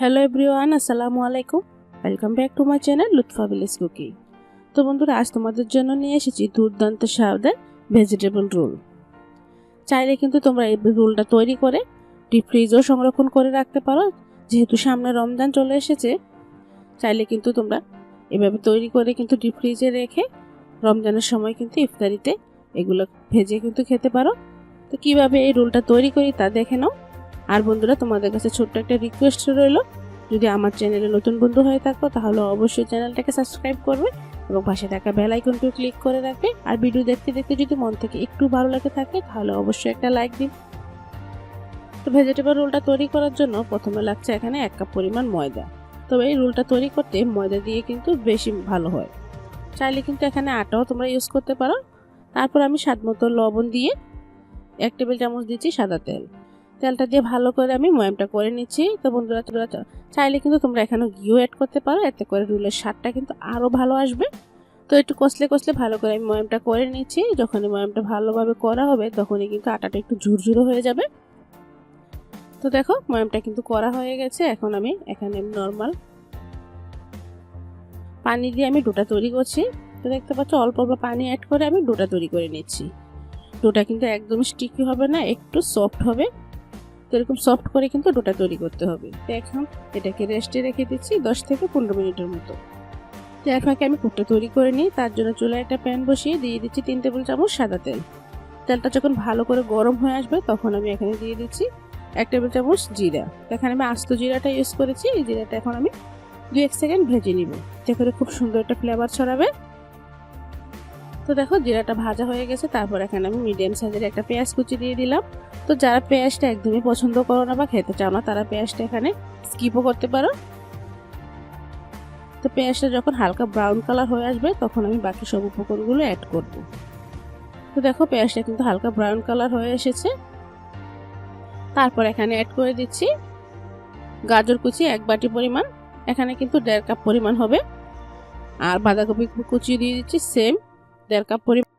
Hello everyone আসসালামু আলাইকুম welcome back to my channel Lutfa village cooking তো বন্ধুরা, আজ তোমাদের জন্য নিয়ে এসেছি দুর্দান্ত স্বাদের ভেজিটেবল রোল চাইলে কিন্তু তোমরা এই রোলটা তৈরি করে ডিপ ফ্রিজেও সংরক্ষণ করে রাখতে পারো। যেহেতু সামনে রমজান চলে এসেছে, চাইলে কিন্তু তোমরা এভাবে তৈরি করে কিন্তু ডিপ ফ্রিজে রেখে রমজানের সময় কিন্তু ইফতারিতে এগুলো ভেজে কিন্তু খেতে পারো। তো কীভাবে এই রোলটা তৈরি করি তা দেখে নাও। আর বন্ধুরা, তোমাদের কাছে ছোট্ট একটা রিকোয়েস্ট রইল। যদি আমার চ্যানেলে নতুন বন্ধু হয়ে থাকো, তাহলে অবশ্যই চ্যানেলটাকে সাবস্ক্রাইব করবে এবং পাশে থাকা বেল আইকনটিও ক্লিক করে রাখবে। আর ভিডিও দেখতে দেখতে যদি মন থেকে একটু ভালো লাগে থাকে, তাহলে অবশ্যই একটা লাইক দিন। তো ভেজিটেবল রোলটা তৈরি করার জন্য প্রথমে লাগছে এখানে এক কাপ পরিমাণ ময়দা। তবে এই রোলটা তৈরি করতে ময়দা দিয়ে কিন্তু বেশি ভালো হয়। চাইলে কিন্তু এখানে আটাও তোমরা ইউজ করতে পারো। তারপর আমি স্বাদ মতো লবণ দিয়ে এক টেবিল চামচ দিচ্ছি সাদা তেল। তেলটা দিয়ে ভালো করে আমি ময়ামটা করে নিচ্ছি। তো বন্ধুরা, তোমরা চাইলে কিন্তু তোমরা এখানে ঘিও অ্যাড করতে পারো। এতে করে রুলের স্বাদটা কিন্তু আরও ভালো আসবে। তো একটু কষলে কষলে ভালো করে আমি ময়ামটা করে নিচ্ছি। যখনই ময়ামটা ভালোভাবে করা হবে, তখনই কিন্তু আটাটা একটু ঝুরঝুরো হয়ে যাবে। তো দেখো, ময়ামটা কিন্তু করা হয়ে গেছে। এখন আমি এখানে নর্মাল পানি দিয়ে আমি ডোটা তৈরি করছি। তো দেখতে পাচ্ছ, অল্প অল্প পানি অ্যাড করে আমি ডোটা তৈরি করে নিচ্ছি। ডোটা কিন্তু একদম স্টিকি হবে না, একটু সফট হবে। এরকম সফট করে কিন্তু ডোটা তৈরি করতে হবে। তো এখন এটাকে রেস্টে রেখে দিচ্ছি দশ থেকে পনেরো মিনিটের মতো। তো ফাঁকে আমি কুকটা তৈরি করে নিই, তার জন্য চুলায় একটা প্যান বসিয়ে দিয়ে দিচ্ছি তিন টেবিল চামচ সাদা তেল। তেলটা যখন ভালো করে গরম হয়ে আসবে, তখন আমি এখানে দিয়ে দিচ্ছি এক টেবিল চামচ জিরা। এখানে আমি আস্ত জিরাটা ইউজ করেছি, এই জিরাটা এখন আমি দু এক সেকেন্ড ভেজে নিব। এতে করে খুব সুন্দর একটা ফ্লেভার ছড়াবে। তো দেখো জিরাটা ভাজা হয়ে গেছে, তারপর এখানে আমি মিডিয়াম সাইজের একটা পেঁয়াজ কুচি দিয়ে দিলাম। তো যারা পেঁয়াজটা একদমই পছন্দ করো না বা খেতে চাও না, তারা পেঁয়াজটা এখানে স্কিপও করতে পারো। তো পেঁয়াজটা যখন হালকা ব্রাউন কালার হয়ে আসবে, তখন আমি বাকি সব উপকরণগুলো অ্যাড করব। তো দেখো পেঁয়াজটা কিন্তু হালকা ব্রাউন কালার হয়ে এসেছে। তারপর এখানে অ্যাড করে দিচ্ছি গাজর কুচি এক বাটি পরিমাণ। এখানে কিন্তু দেড় কাপ পরিমাণ হবে। আর বাঁধাকপি কুচি দিয়ে দিচ্ছি সেম দেড় কাপ পরিমাণ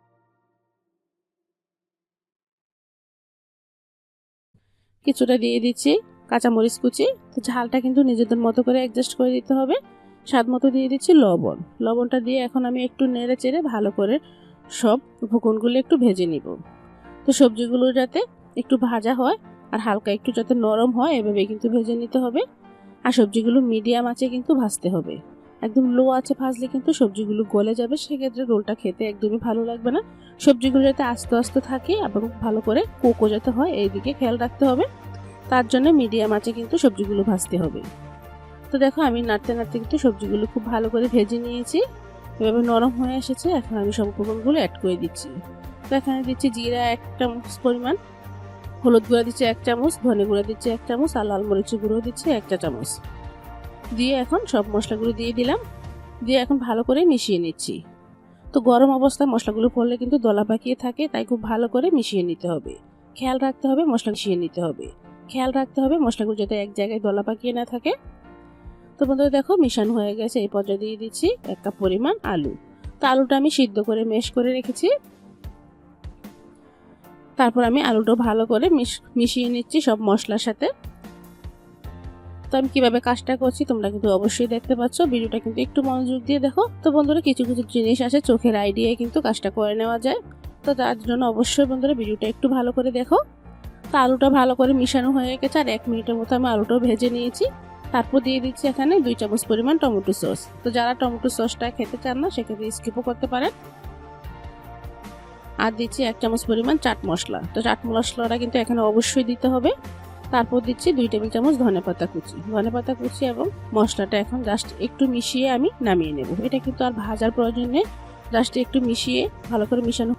কিছুটা দিয়ে দিচ্ছি কাঁচামরিচ কুচি। তো ঝালটা কিন্তু নিজেদের মতো করে অ্যাডজাস্ট করে দিতে হবে। স্বাদ মতো দিয়ে দিচ্ছি লবণ। লবণটা দিয়ে এখন আমি একটু নেড়ে চেড়ে ভালো করে সব উপকরণগুলো একটু ভেজে নিব। তো সবজিগুলো যাতে একটু ভাজা হয় আর হালকা একটু যাতে নরম হয়, এভাবে কিন্তু ভেজে নিতে হবে। আর সবজিগুলো মিডিয়াম আছে কিন্তু ভাজতে হবে। একদম লো আছে ভাজলে কিন্তু সবজিগুলো গলে যাবে। সেক্ষেত্রে রোলটা খেতে একদমই ভালো লাগবে না। সবজিগুলো যাতে আস্তে আস্তে থাকে এবং ভালো করে কোকো যাতে হয় এই দিকে খেয়াল রাখতে হবে। তার জন্য মিডিয়াম আছে কিন্তু সবজিগুলো ভাজতে হবে। তো দেখো, আমি নাড়তে নাড়তে কিন্তু সবজিগুলো খুব ভালো করে ভেজে নিয়েছি। এভাবে নরম হয়ে এসেছে। এখন আমি সব উপকরণগুলো অ্যাড করে দিচ্ছি। তো এখানে দিচ্ছি জিরা এক চামচ পরিমাণ, হলুদ গুঁড়া দিচ্ছি এক চামচ, ধনে গুঁড়া দিচ্ছি এক চামচ, আর লাল মরিচের গুঁড়ো দিচ্ছি একটা চামচ। দিয়ে এখন সব মশলাগুলো দিয়ে দিলাম। দিয়ে এখন ভালো করে মিশিয়ে নিচ্ছি। তো গরম অবস্থায় মশলাগুলো পড়লে কিন্তু দলা পাকিয়ে থাকে, তাই খুব ভালো করে মিশিয়ে নিতে হবে। খেয়াল রাখতে হবে মশলা মিশিয়ে নিতে হবে। খেয়াল রাখতে হবে মশলাগুলো যাতে এক জায়গায় দলা পাকিয়ে না থাকে। তো বন্ধুরা দেখো মিশানো হয়ে গেছে, এই পর্যায়ে দিয়ে দিচ্ছি এক কাপ পরিমাণ আলু। তো আলুটা আমি সিদ্ধ করে মেশ করে রেখেছি। তারপর আমি আলুটা ভালো করে মিশিয়ে নিচ্ছি সব মশলার সাথে। তো আমি কীভাবে কাজটা করছি, তোমরা কিন্তু অবশ্যই দেখতে পাচ্ছ। ভিডিওটা কিন্তু একটু মনোযোগ দিয়ে দেখো। তো বন্ধুরা, কিছু কিছু জিনিস আছে, চোখের আইডিয়ায় কিন্তু কাজটা করে নেওয়া যায়। তো তার জন্য অবশ্যই বন্ধুরা, ভিডিওটা একটু ভালো করে দেখো। তো আলুটা ভালো করে মিশানো হয়ে গেছে, আর এক মিনিটের মতো আমি আলুটাও ভেজে নিয়েছি। তারপর দিয়ে দিচ্ছি এখানে দুই চামচ পরিমাণ টমেটো সস। তো যারা টমেটো সসটা খেতে চান না, সেক্ষেত্রে স্কিপও করতে পারেন। আর দিচ্ছি এক চামচ পরিমাণ চাট মশলা। তো চাট মশলাটা কিন্তু এখানে অবশ্যই দিতে হবে। তারপর দিচ্ছি দুই টেবিল চামচ ধনে পাতা কুচি। ধনে পাতা কুচি এবং মশলাটা এখন জাস্ট একটু মিশিয়ে আমি নামিয়ে নেব। এটা কিন্তু আর ভাজার প্রয়োজন নেই। জাস্ট একটু মিশিয়ে ভালো করে মিশানো।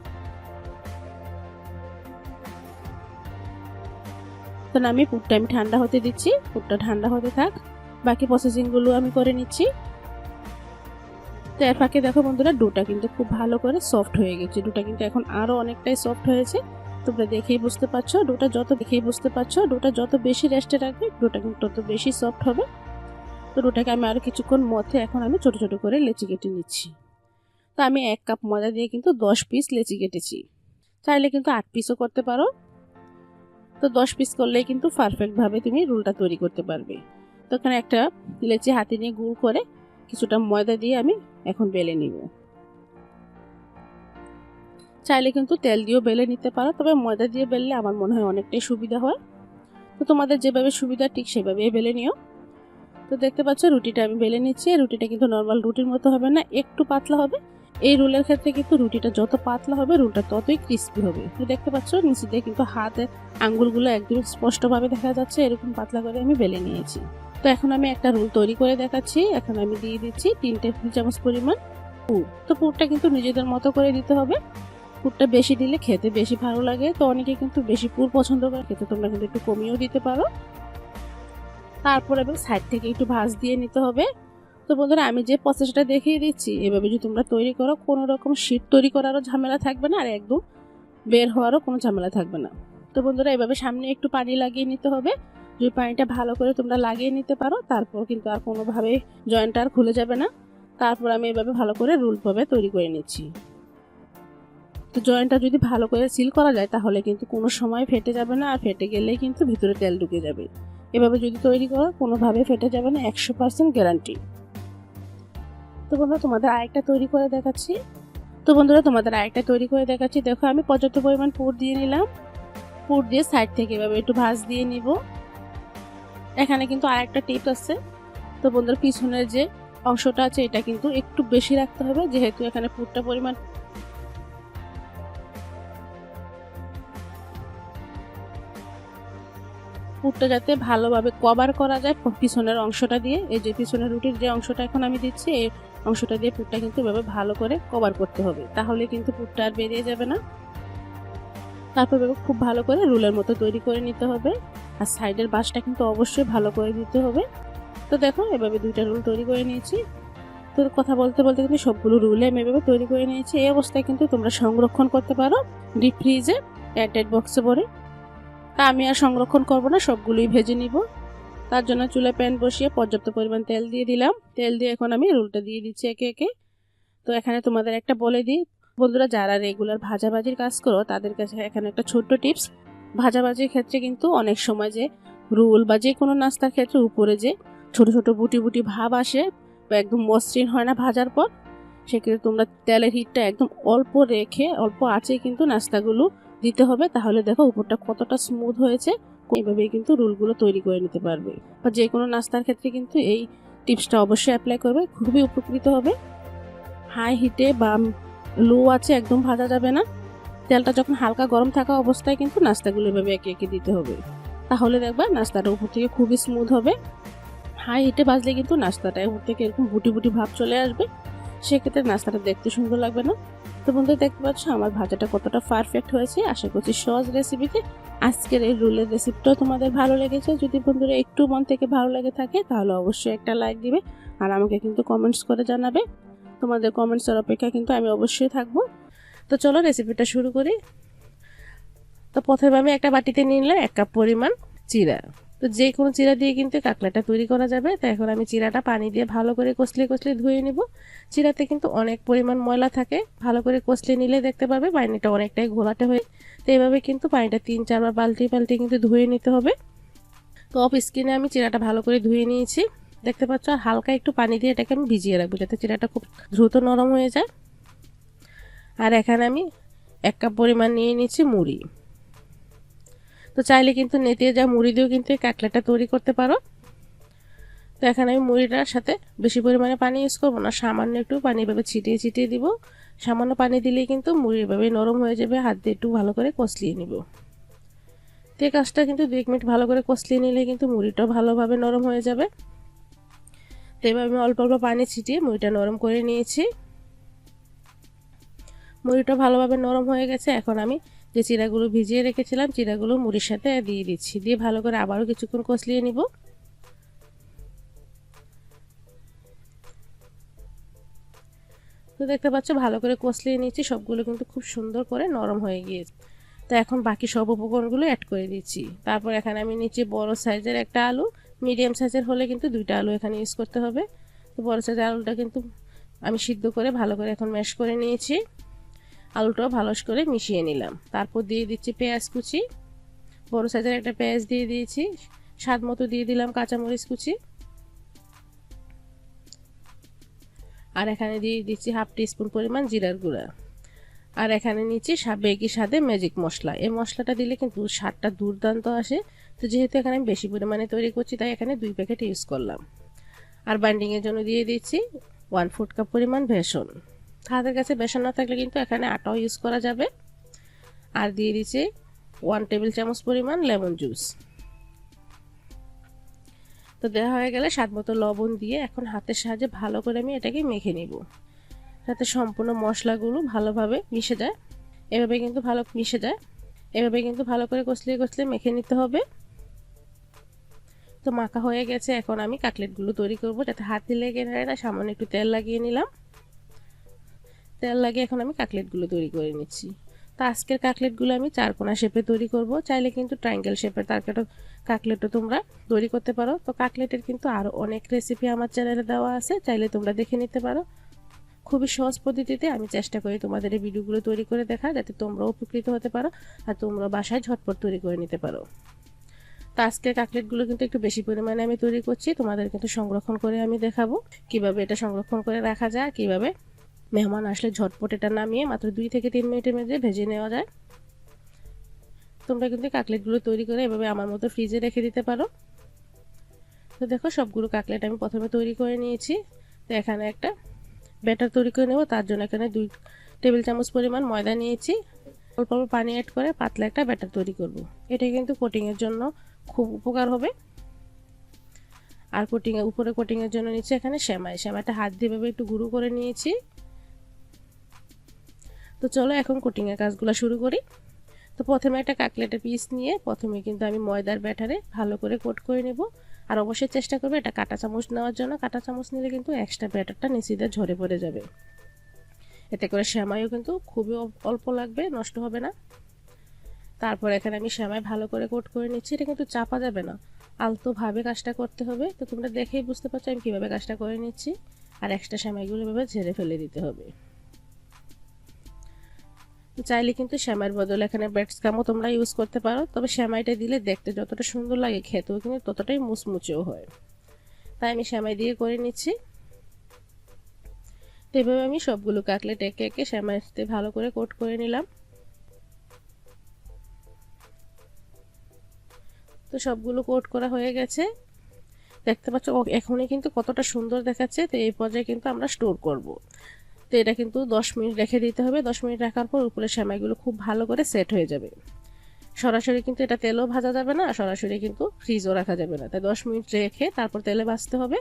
তো আমি পুরটা আমি ঠান্ডা হতে দিচ্ছি। পুরটা ঠান্ডা হতে থাক। বাকি প্রসেসিংগুলো আমি করে নিচ্ছি। তো এর ফাঁকে দেখো বন্ধুরা, ডোটা কিন্তু খুব ভালো করে সফট হয়ে গেছে। ডোটা কিন্তু এখন আরও অনেকটাই সফট হয়েছে। তোমরা দেখেই বুঝতে পারছ, ডোটা যত দেখেই বুঝতে পারছ, ডোটা যত বেশি রেস্টে রাখবে, ডোটা কিন্তু তত বেশি সফট হবে। তো ডোটাকে আমি আরও কিছুক্ষণ মধ্যে এখন আমি ছোটো ছোটো করে লেচি কেটে নিচ্ছি। তো আমি এক কাপ ময়দা দিয়ে কিন্তু দশ পিস লেচি কেটেছি। চাইলে কিন্তু আট পিসও করতে পারো। তো দশ পিস করলেই কিন্তু পারফেক্টভাবে তুমি রোলটা তৈরি করতে পারবে। তো এখানে একটা লেচি হাতে নিয়ে গুড় করে কিছুটা ময়দা দিয়ে আমি এখন বেলে নিব। চাইলে কিন্তু তেল দিয়েও বেলে নিতে পারো, তবে ময়দা দিয়ে বেললে আমার মনে হয় অনেকটাই সুবিধা হয়। তো তোমাদের যেভাবে সুবিধা, ঠিক সেভাবে বেলে নিও। তো দেখতে পাচ্ছ, রুটিটা আমি বেলে নিচ্ছি। রুটিটা কিন্তু নর্মাল রুটির মতো হবে না, একটু পাতলা হবে। এই রুলের ক্ষেত্রে কিন্তু রুটিটা যত পাতলা হবে, রুলটা ততই ক্রিস্পি হবে। তো দেখতে পাচ্ছ, নিচে দিয়ে কিন্তু হাতে আঙ্গুলগুলো একদম স্পষ্টভাবে দেখা যাচ্ছে, এরকম পাতলা করে আমি বেলে নিয়েছি। তো এখন আমি একটা রুল তৈরি করে দেখাচ্ছি। এখন আমি দিয়ে দিচ্ছি তিন টেবিল চামচ পরিমাণ পুর। তো পুরটা কিন্তু নিজেদের মতো করে দিতে হবে। পুরটা বেশি দিলে খেতে বেশি ভালো লাগে। তো অনেকে কিন্তু বেশি পুর পছন্দ করে, খেতে তোমরা কিন্তু একটু কমিয়েও দিতে পারো। তারপর এবং সাইড থেকে একটু ভাজ দিয়ে নিতে হবে। তো বন্ধুরা, আমি যে প্রসেসটা দেখিয়ে দিচ্ছি, এভাবে যদি তোমরা তৈরি করো, কোনো রকম শীট তৈরি করারও ঝামেলা থাকবে না, আর একদম বের হওয়ারও কোনো ঝামেলা থাকবে না। তো বন্ধুরা, এভাবে সামনে একটু পানি লাগিয়ে নিতে হবে। যদি পানিটা ভালো করে তোমরা লাগিয়ে নিতে পারো, তারপর কিন্তু আর কোনোভাবে জয়েন্টটা আর খুলে যাবে না। তারপর আমি এভাবে ভালো করে রুলভাবে তৈরি করে নিচ্ছি। তো জয়েন্টটা যদি ভালো করে সিল করা যায়, তাহলে কিন্তু কোনো সময় ফেটে যাবে না, আর ফেটে গেলেই কিন্তু ভিতরে তেল ঢুকে যাবে। এভাবে যদি তৈরি করো, কোনোভাবে ফেটে যাবে না, একশো পার্সেন্ট গ্যারান্টি তো বন্ধুরা, তোমাদের আরেকটা তৈরি করে দেখাচ্ছি। তো বন্ধুরা, তোমাদের আরেকটা তৈরি করে দেখাচ্ছি। দেখো, আমি পর্যাপ্ত পরিমাণ পুর দিয়ে নিলাম। পুর দিয়ে সাইড থেকে এভাবে একটু ভাজ দিয়ে নিব। এখানে কিন্তু আরেকটা টিপ আছে। তো বন্ধুরা, পিছনের যে অংশটা আছে, এটা কিন্তু একটু বেশি রাখতে হবে, যেহেতু এখানে পুরটা পরিমাণ পুরটা যাতে ভালোভাবে কভার করা যায় পিছনের অংশটা দিয়ে। এই যে পিছনের রুটির যে অংশটা এখন আমি দিচ্ছি, এই অংশটা দিয়ে পুরটা কিন্তু এভাবে ভালো করে কভার করতে হবে। তাহলে কিন্তু পুরটা আর বেরিয়ে যাবে না। তারপর খুব ভালো করে রুলের মতো তৈরি করে নিতে হবে। আর সাইডের বাসটা কিন্তু অবশ্যই ভালো করে দিতে হবে। তো দেখো, এভাবে দুইটা রুল তৈরি করে নিয়েছি। তো কথা বলতে বলতে কিন্তু সবগুলো রুলে আমি এভাবে তৈরি করে নিয়েছি। এই অবস্থায় কিন্তু তোমরা সংরক্ষণ করতে পারো। ডিপ ফ্রিজে এয়ারটাইট বক্সে ভরে। তা আমি আর সংরক্ষণ করব না, সবগুলোই ভেজে নিব। তার জন্য চুলে প্যান বসিয়ে পর্যাপ্ত পরিমাণ তেল দিয়ে দিলাম। তেল দিয়ে এখন আমি রুলটা দিয়ে দিচ্ছি একে একে। তো এখানে তোমাদের একটা বলে দিই, বন্ধুরা যারা রেগুলার ভাজাভাজির কাজ করো, তাদের কাছে এখানে একটা ছোট্ট টিপস। ভাজাভাজির ক্ষেত্রে কিন্তু অনেক সময় যে রুল বা যে কোনো নাস্তার ক্ষেত্রে উপরে যে ছোট ছোট বুটি বুটি ভাব আসে বা একদম মসৃণ হয় না ভাজার পর, সেক্ষেত্রে তোমরা তেলের হিটটা একদম অল্প রেখে, অল্প আছে কিন্তু নাস্তাগুলো দিতে হবে, তাহলে দেখো উপরটা কতটা স্মুথ হয়েছে। এইভাবেই কিন্তু রুলগুলো তৈরি করে নিতে পারবে। বা যে কোনো নাস্তার ক্ষেত্রে কিন্তু এই টিপসটা অবশ্যই অ্যাপ্লাই করবে, খুবই উপকৃত হবে। হাই হিটে বা লো আছে, একদম ভাজা যাবে না। তেলটা যখন হালকা গরম থাকা অবস্থায় কিন্তু নাস্তাগুলো এভাবে একে একে দিতে হবে। তাহলে দেখবা নাস্তাটা উপর থেকে খুবই স্মুথ হবে। হাই হিটে বাজলে কিন্তু নাস্তাটা উপর থেকে এরকম বুটি বুটি ভাব চলে আসবে। সেক্ষেত্রে নাস্তাটা দেখতে সুন্দর লাগবে না। তো বন্ধু দেখতে পাচ্ছ, আমার ভাজাটা কতটা পারফেক্ট হয়েছে। আশা করছি সহজ রেসিপিতে আজকের এই রুলের রেসিপিটাও তোমাদের ভালো লেগেছে। যদি বন্ধুরা একটু মন থেকে ভালো লেগে থাকে, তাহলে অবশ্যই একটা লাইক দিবে আর আমাকে কিন্তু কমেন্টস করে জানাবে। তোমাদের কমেন্টসের অপেক্ষা কিন্তু আমি অবশ্যই থাকব। তো চলো রেসিপিটা শুরু করি। তো প্রথমে আমি একটা বাটিতে নিলাম এক কাপ পরিমাণ চিরা। তো যে কোনো চিরা দিয়ে কিন্তু কাঁকড়াটা তৈরি করা যাবে। তো এখন আমি চিরাটা পানি দিয়ে ভালো করে কষলে কষলে ধুয়ে নেব। চিরাতে কিন্তু অনেক পরিমাণ ময়লা থাকে। ভালো করে কষলে নিলে দেখতে পাবে পানিটা অনেকটাই ঘোলাটে হয়ে তো এইভাবে কিন্তু পানিটা তিন চারবার পাল্টি পাল্টি কিন্তু ধুয়ে নিতে হবে। তো অফ স্কিনে আমি চিরাটা ভালো করে ধুয়ে নিয়েছি। দেখতে পাচ্ছ আর হালকা একটু পানি দিয়ে এটাকে আমি ভিজিয়ে রাখব যাতে চিরাটা খুব দ্রুত নরম হয়ে যায়। আর এখানে আমি এক কাপ পরিমাণ নিয়ে নিচ্ছি মুড়ি। তো চাইলে কিন্তু নেতিয়ে যা মুড়ি দিয়েও কিন্তু এই তৈরি করতে পারো। তো এখানে আমি মুড়িটার সাথে বেশি পরিমাণে পানি ইউজ করব না, সামান্য একটু পানি এভাবে ছিটিয়ে ছিটিয়ে দিব। সামান্য পানি দিলেই কিন্তু মুড়ি এভাবে নরম হয়ে যাবে, হাত দিয়ে একটু ভালো করে কষলিয়ে নিব। তো এই কাজটা কিন্তু দু এক মিনিট ভালো করে কষলিয়ে নিলে কিন্তু মুড়িটাও ভালোভাবে নরম হয়ে যাবে। তো এবার আমি অল্প অল্প পানি ছিটিয়ে মুড়িটা নরম করে নিয়েছি। মুড়িটা ভালোভাবে নরম হয়ে গেছে, এখন আমি যে চিরাগুলো ভিজিয়ে রেখেছিলাম, চিরাগুলো মুড়ির সাথে দিয়ে দিচ্ছি। দিয়ে ভালো করে আবারও কিছুক্ষণ কষলিয়ে নিব। তো দেখতে পাচ্ছ, ভালো করে কষলিয়ে নিচ্ছি সবগুলো কিন্তু খুব সুন্দর করে নরম হয়ে গিয়েছে। তো এখন বাকি সব উপকরণগুলো অ্যাড করে দিচ্ছি। তারপর এখানে আমি নিচ্ছি বড় সাইজের একটা আলু। মিডিয়াম সাইজের হলে কিন্তু দুইটা আলু এখানে ইউজ করতে হবে। তো বড় সাইজের আলুটা কিন্তু আমি সিদ্ধ করে ভালো করে এখন ম্যাশ করে নিয়েছি। আলুটাও ভালো করে মিশিয়ে নিলাম। তারপর দিয়ে দিচ্ছি পেঁয়াজ কুচি। বড় সাইজের একটা পেঁয়াজ দিয়ে দিয়েছি। স্বাদ মতো দিয়ে দিলাম কাঁচামরিচ কুচি। আর এখানে দিয়ে দিচ্ছি হাফ টিস্পুন পরিমাণ জিরার গুঁড়া। আর এখানে নিচ্ছি বেগি স্বাদে ম্যাজিক মশলা। এই মশলাটা দিলে কিন্তু স্বাদটা দুর্দান্ত আসে। তো যেহেতু এখানে আমি বেশি পরিমাণে তৈরি করছি, তাই এখানে দুই প্যাকেট ইউজ করলাম। আর বাইন্ডিংয়ের জন্য দিয়ে দিচ্ছি ওয়ান ফুট কাপ পরিমাণ ভেষণ হাতের কাছে বেসন না থাকলে কিন্তু এখানে আটাও ইউজ করা যাবে। আর দিয়ে দিচ্ছি ওয়ান টেবিল চামচ পরিমাণ লেমন জুস তো দেওয়া হয়ে গেলে স্বাদ মতো লবণ দিয়ে এখন হাতের সাহায্যে ভালো করে আমি এটাকে মেখে নিব। যাতে সম্পূর্ণ মশলাগুলো ভালোভাবে মিশে যায়। এভাবে কিন্তু ভালো মিশে যায়। এভাবে কিন্তু ভালো করে কষলিয়ে কষলিয়ে মেখে নিতে হবে। তো মাখা হয়ে গেছে। এখন আমি কাটলেটগুলো তৈরি করব। যাতে হাতে লেগে নেয় না সামান্য একটু তেল লাগিয়ে নিলাম। তেল লাগিয়ে এখন আমি কাটলেটগুলো তৈরি করে নিচ্ছি। তো আজকের কাটলেটগুলো আমি চারকোনা শেপে তৈরি করব। চাইলে কিন্তু ট্রায়াঙ্গেল শেপের তারকেটও কাটলেটও তোমরা তৈরি করতে পারো। তো কাটলেটের কিন্তু আরও অনেক রেসিপি আমার চ্যানেলে দেওয়া আছে। চাইলে তোমরা দেখে নিতে পারো। খুবই সহজ পদ্ধতিতে আমি চেষ্টা করি তোমাদের এই ভিডিওগুলো তৈরি করে দেখা যাতে তোমরাও উপকৃত হতে পারো আর তোমরা বাসায় ঝটপট তৈরি করে নিতে পারো। তো আজকের কাটলেটগুলো কিন্তু একটু বেশি পরিমাণে আমি তৈরি করছি। তোমাদের কিন্তু সংরক্ষণ করে আমি দেখাবো। কীভাবে এটা সংরক্ষণ করে রাখা যায়, কীভাবে মেহমান আসলে ঝটপট এটা নামিয়ে মাত্র দুই থেকে তিন মিনিটের মধ্যে ভেজে নেওয়া যায়। তোমরা কিন্তু কাটলেটগুলো তৈরি করে এভাবে আমার মতো ফ্রিজে রেখে দিতে পারো। তো দেখো, সবগুলো কাকলেট আমি প্রথমে তৈরি করে নিয়েছি। তো এখানে একটা ব্যাটার তৈরি করে নেব। তার জন্য এখানে দুই টেবিল চামচ পরিমাণ ময়দা নিয়েছি। অল্প অল্প পানি অ্যাড করে পাতলা একটা ব্যাটার তৈরি করব। এটা কিন্তু কোটিংয়ের জন্য খুব উপকার হবে। আর কোটিংয়ের উপরে কোটিংয়ের জন্য নিচ্ছি এখানে শ্যামাই শ্যামাইটা হাত দিয়ে একটু গুঁড়ো করে নিয়েছি। তো চলো এখন কোটিংয়ের কাজগুলো শুরু করি। তো প্রথমে একটা কাকলেটের পিস নিয়ে প্রথমে কিন্তু আমি ময়দার ব্যাটারে ভালো করে কোট করে নেব। আর অবশ্যই চেষ্টা করবে এটা কাটা চামচ নেওয়ার জন্য। কাটা চামচ নিলে কিন্তু এক্সট্রা ব্যাটারটা নিচে ঝরে পড়ে যাবে। এতে করে শ্যামাইও কিন্তু খুবই অল্প লাগবে, নষ্ট হবে না। তারপর এখানে আমি শ্যামাই ভালো করে কোট করে নিচ্ছি। এটা কিন্তু চাপা যাবে না। আলতোভাবে কাজটা করতে হবে। তো তোমরা দেখেই বুঝতে পারছ আমি কীভাবে কাজটা করে নিচ্ছি। আর এক্সট্রা শ্যামাইগুলো এভাবে ঝেড়ে ফেলে দিতে হবে। চাইলে কিন্তু শ্যামাইয়ের বদলে এখানে ব্রেডস্কামও তোমরা ইউজ করতে পারো। তবে শ্যামাইটা দিলে দেখতে যতটা সুন্দর লাগে খেতেও কিন্তু ততটাই মুচমুচেও হয়। তাই আমি শ্যামাই দিয়ে করে নিচ্ছি। এভাবে আমি সবগুলো কাটলেট একে একে শ্যামাইতে ভালো করে কোট করে নিলাম। তো সবগুলো কোট করা হয়ে গেছে। দেখতে পাচ্ছ এখনই কিন্তু কতটা সুন্দর দেখাচ্ছে। তো এই পর্যায়ে কিন্তু আমরা স্টোর করব। তো এটা কিন্তু দশ মিনিট রেখে দিতে হবে। দশ মিনিট রাখার পর উপরে সেমাইগুলো খুব ভালো করে সেট হয়ে যাবে। সরাসরি কিন্তু এটা তেলও ভাজা যাবে না, সরাসরি কিন্তু ফ্রিজও রাখা যাবে না। তাই দশ মিনিট রেখে তারপর তেলে ভাজতে হবে।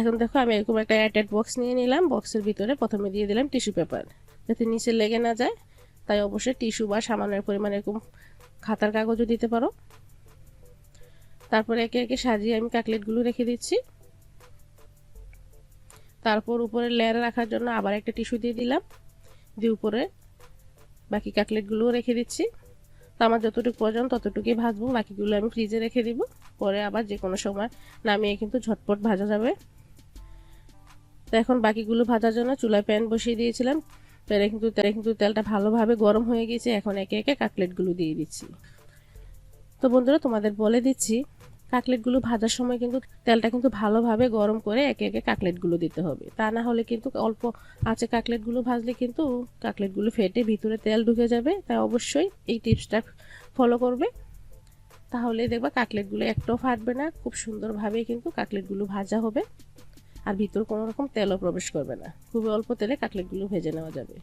এখন দেখো আমি এরকম একটা অ্যাটেড বক্স নিয়ে নিলাম। বক্সের ভিতরে প্রথমে দিয়ে দিলাম টিস্যু পেপার যাতে নিচে লেগে না যায়, তাই অবশ্যই টিস্যু বা সামান্য পরিমাণ এরকম খাতার কাগজও দিতে পারো। তারপরে একে একে সাজিয়ে আমি কাকলেটগুলো রেখে দিচ্ছি। তারপর উপরে লেয়ার রাখার জন্য আবার একটা টিস্যু দিয়ে দিলাম, দিয়ে উপরে বাকি কাটলেটগুলোও রেখে দিচ্ছি। তো আমার যতটুকু প্রয়োজন ততটুকুই ভাজবো, বাকিগুলো আমি ফ্রিজে রেখে দিব। পরে আবার যে কোনো সময় নামিয়ে কিন্তু ঝটপট ভাজা যাবে। তো এখন বাকিগুলো ভাজার জন্য চুলায় প্যান বসিয়ে দিয়েছিলাম। প্যানে কিন্তু, তেলে কিন্তু তেলটা ভালোভাবে গরম হয়ে গেছে এখন একে একে কাটলেটগুলো দিয়ে দিচ্ছি। তো বন্ধুরা তোমাদের বলে দিচ্ছি কাকলেটগুলো ভাজার সময় কিন্তু তেলটা কিন্তু ভালোভাবে গরম করে একে একে কাকলেটগুলো দিতে হবে। তা না হলে কিন্তু অল্প আঁচে কাকলেটগুলো ভাজলে কিন্তু কাকলেটগুলো ফেটে ভিতরে তেল ঢুকে যাবে। তাই অবশ্যই এই টিপসটা ফলো করবে। তাহলে দেখবা কাকলেটগুলো একটাও ফাটবে না, খুব সুন্দরভাবেই কিন্তু কাকলেটগুলো ভাজা হবে। আর ভিতর কোনো রকম তেলও প্রবেশ করবে না। খুবই অল্প তেলে কাকলেটগুলো ভেজে নেওয়া যাবে।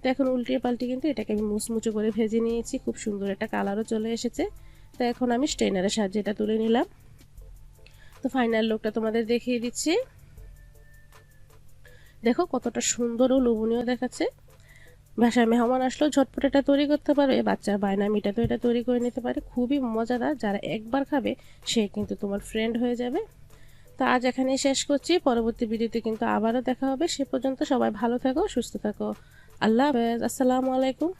তো এখন উল্টিয়ে পাল্টে কিন্তু এটাকে আমি মুচমুচো করে ভেজে নিয়েছি। খুব সুন্দর একটা কালারও চলে এসেছে। তো এখন আমি স্টেনারের সাহায্যে এটা তুলে নিলাম। তো ফাইনাল লুকটা তোমাদের দেখিয়ে দিচ্ছি। দেখো কতটা সুন্দর ও লোভনীয় দেখাচ্ছে। ভাষায় মেহমান আসলেও ঝটপট এটা তৈরি করতে পারবে বাচ্চার বায়না মিটা তো এটা তৈরি করে নিতে পারে। খুবই মজাদার, যারা একবার খাবে, সে কিন্তু তোমার ফ্রেন্ড হয়ে যাবে। তো আজ এখানেই শেষ করছি, পরবর্তী ভিডিওতে কিন্তু আবারও দেখা হবে। সে পর্যন্ত সবাই ভালো থাকো, সুস্থ থাকো। আল্লাহ হাফেজ, আসসালামু আলাইকুম।